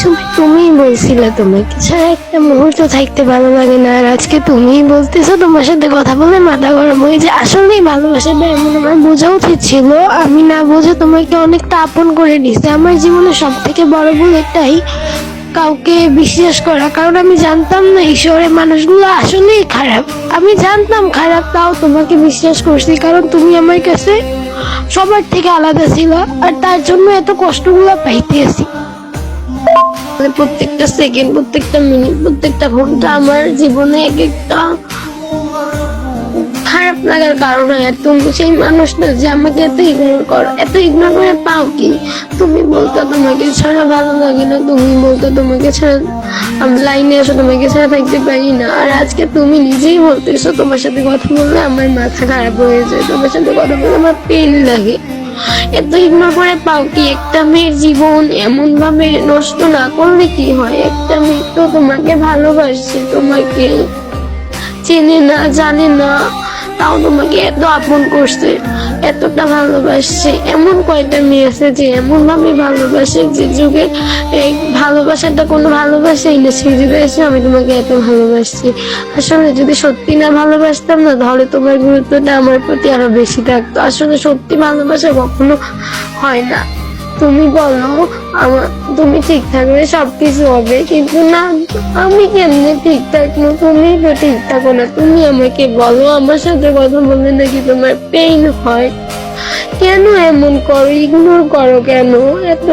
সময় তুমিই বলছিলে তোমাকে ছাড়া একটা মুহূর্ত থাকতে ভালো লাগে না। আর আজকে তুমিই বলতেছো, তোমার সাথে কথা বলে মাথা গরম হয়ে যে আসলেই ভালোবাসাটা এমন আমার বোঝা উচিত ছিল। আমি না বুঝে তোমাকে অনেকটা আপন করে নিছি আমার জীবনে সব থেকে বড় ভুল এটাই কাউকে বিশ্বাস করা। কারণ আমি জানতাম না এই শহরের মানুষগুলো আসলেই খারাপ। আমি জানতাম খারাপ, তাও তোমাকে বিশ্বাস করছি। কারণ তুমি আমার কাছে সবার থেকে আলাদা ছিল। আর তার জন্য এত কষ্টগুলো পাইতেছি মানে প্রত্যেকটা সেকেন্ড প্রত্যেকটা মিনিট প্রত্যেকটা ঘণ্টা আমার জীবনে এক একটা খারাপ লাগার কারণ হয়। তুমি সেই মানুষটা যে আমাকে এত ইগনোর করো। এত ইগনোর করে পাও কি? তুমি বলতো তোমাকে ছাড়া ভালো লাগে না, তুমি বলতো তোমাকে ছাড়া আমি লাইনে এসো তোমাকে ছাড়া থাকতে পারি না। আর আজকে তুমি নিজেই বলতেছো, তোমার সাথে কথা বললে আমার মাথা খারাপ হয়ে যায়, তোমার সাথে কথা বললে আমার পেন লাগে। এত ইগনোর করে পাও কি একটা মেয়ের জীবন এমন ভাবে নষ্ট না করলে কি হয়? একটা মেয়ে তো তোমাকে ভালোবাসছে তোমাকে চেনে না, জানে না। তাও তোমাকে এত আপন করছে, এতটা ভালোবাসছে। এমন কয়টা মেয়ে আছে যে এমন ভাবে ভালোবাসে যে যুগে এই ভালোবাসাটা কোনো ভালোবাসাই না। সেই যুগে এসে আমি তোমাকে এত ভালোবাসছি। আসলে যদি সত্যি না ভালোবাসতাম না, তাহলে তোমার গুরুত্বটা আমার প্রতি আরও বেশি থাকতো। আসলে সত্যি ভালোবাসা কখনো হয় না। তুমি বলো, আমার, তুমি ঠিক থাকলে সবকিছু হবে, কিন্তু না, আমি কেমনে ঠিক থাকব? তুমি তো ঠিক থাকো না, তুমি আমাকে বলো, আমার সাথে কথা বললে নাকি তোমার পেইন হয়? কেন এমন করো? ইগনোর করো কেন? এত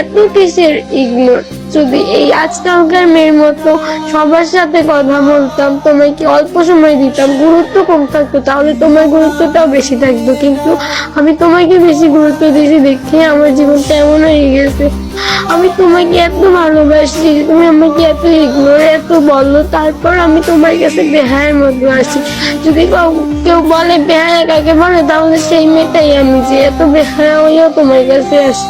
এত কিসের ইগনোর যদি এই আজকালকার মেয়ের মতো সবার সাথে কথা বলতাম তোমাকে অল্প সময় দিতাম, গুরুত্ব কম থাকতো, তাহলে তোমার গুরুত্বটাও বেশি থাকতো। কিন্তু আমি তোমাকে বেশি গুরুত্ব দিয়েছি দেখে আমার জীবনটা এমন হয়ে গেছে। আমি তোমাকে এত ভালোবাসি, তুমি আমাকে এত ইগনোর এত বলল তারপর আমি তোমার কাছে বেহায়ের মতো আসি। যদি কেউ বলে, বেহায়া কাকে বলে? তাহলে সেই মেয়েটাই আমি যে এত বেহায়া হয়েও তোমার কাছে আসি।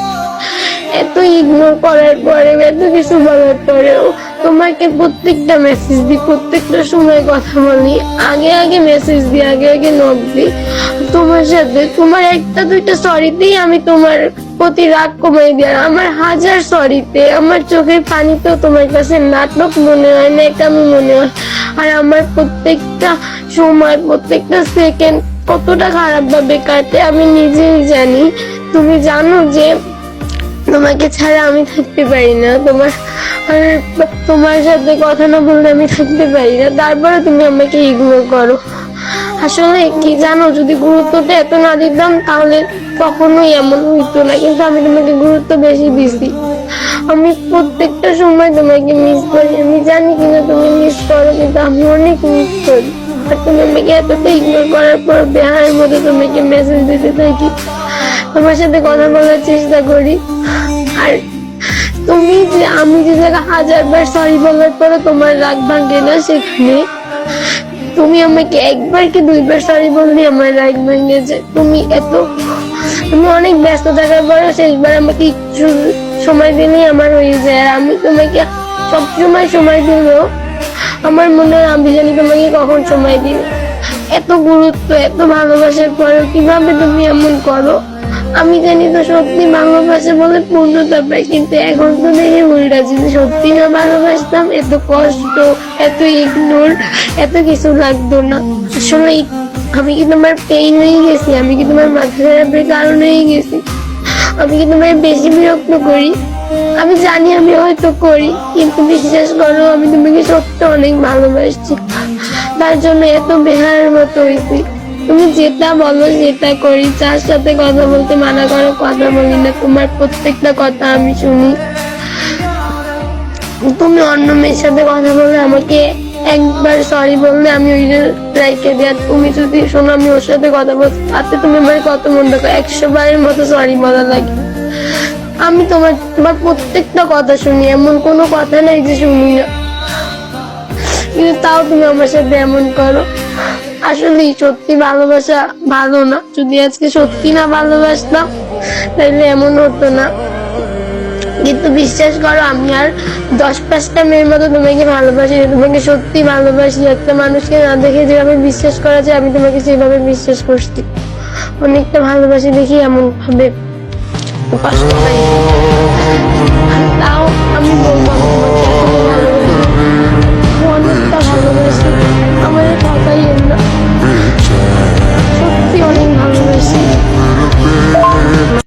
এত ইগনোর করার পরে, এত কিছু বলার পরেও তোমাকে প্রত্যেকটা মেসেজ দিই, প্রত্যেকটা সময় কথা বলি, আগে আগে মেসেজ দিই, আগে আগে নোট দিই। তোমার সাথে, তোমার একটা দুইটা সরিতেই আমি তোমার প্রতি রাগ কমাই দিই। আমার হাজার সরিতে আমার চোখের পানিতেও তোমার কাছে নাটক মনে হয় না এটা আমি মনে হয়। আর আমার প্রত্যেকটা সময়, প্রত্যেকটা সেকেন্ড কতটা খারাপ ভাবে কাটে আমি নিজেই জানি। তুমি জানো যে তোমাকে ছাড়া আমি থাকতে পারি না। তোমার তোমার সাথে কথা না বললে আমি থাকতে পারি না। তারপরে তুমি আমাকে ইগনোর করো। আসলে কি জানো, যদি গুরুত্বটা এত না দিতাম, তাহলে কখনোই এমন হইতো না। কিন্তু আমি তোমাকে গুরুত্ব বেশি দিছি। আমি প্রত্যেকটা সময় তোমাকে মিস করি। আমি জানি কিনা তুমি মিস করো, কিন্তু আমি অনেক মিস করি। আর তুমি আমাকে এতটা ইগনোর করার পর বেহারের মধ্যে তোমাকে মেসেজ দিতে থাকি। তোমার সাথে কথা বলার চেষ্টা করি। আর তুমি যে, আমি যে জায়গায় হাজার বার সরি বলার পরে তোমার রাগ ভাঙে না সেখানে। তুমি আমাকে একবার কি দুইবার সরি বললি আমার রাগ ভেঙে যে, তুমি এত আমি অনেক ব্যস্ত থাকার পরে শেষবার আমাকে একটু সময় দিলেই আমার হয়ে যায়। আর আমি তোমাকে সব সময় সময় দিলেও আমার মনে হয় আমি জানি তোমাকে কখন সময় দিই এত গুরুত্ব, এত ভালোবাসার পরেও কীভাবে তুমি এমন করো? আমি জানি তো সত্যি ভালোবাসা বলে পূর্ণতা পাই কিন্তু এখন তো দেখি উল্টা যদি সত্যি না ভালোবাসতাম, এত কষ্ট, এত ইগনোর এত কিছু লাগতো না। আসলে আমি কি তোমার পেইন হয়ে গেছি? আমি কি তোমার মাথা খারাপের কারণ হয়ে গেছি? আমি কি তোমার বেশি বিরক্ত করি? আমি জানি আমি হয়তো করি, কিন্তু বিশ্বাস করো, আমি তোমাকে সত্যি অনেক ভালোবাসছি। তার জন্য এত বেহারের মতো হয়েছি। তুমি যেটা বলো, যেটা করি, যার সাথে কথা বলতে মানা করো, কথা বলি না। তোমার প্রত্যেকটা কথা আমি শুনি। তুমি অন্য মেয়ের সাথে কথা বলে আমাকে একবার সরি বললে, আমি ওই রাইকে আর তুমি যদি শোনো, আমি ওর সাথে কথা বল তাতে তুমি আমার কত মন দেখো একশো বারের মতো সরি বলা লাগে। আমি তোমার তোমার প্রত্যেকটা কথা শুনি, এমন কোনো কথা নাই যে শুনি না। কিন্তু তাও তুমি আমার সাথে এমন করো। আসলে সত্যি ভালোবাসা ভালো না। যদি আজকে সত্যি না ভালোবাসতাম তাহলে এমন হতো না। কিন্তু বিশ্বাস করো, আমি আর দশ পাঁচটা মেয়ের মতো তোমাকে ভালোবাসি তোমাকে সত্যি ভালোবাসি। একটা মানুষকে না দেখে যেভাবে বিশ্বাস করা যায়, আমি তোমাকে সেভাবে বিশ্বাস করছি। অনেকটা ভালোবাসি দেখি এমন ভাবে কষ্ট পাই।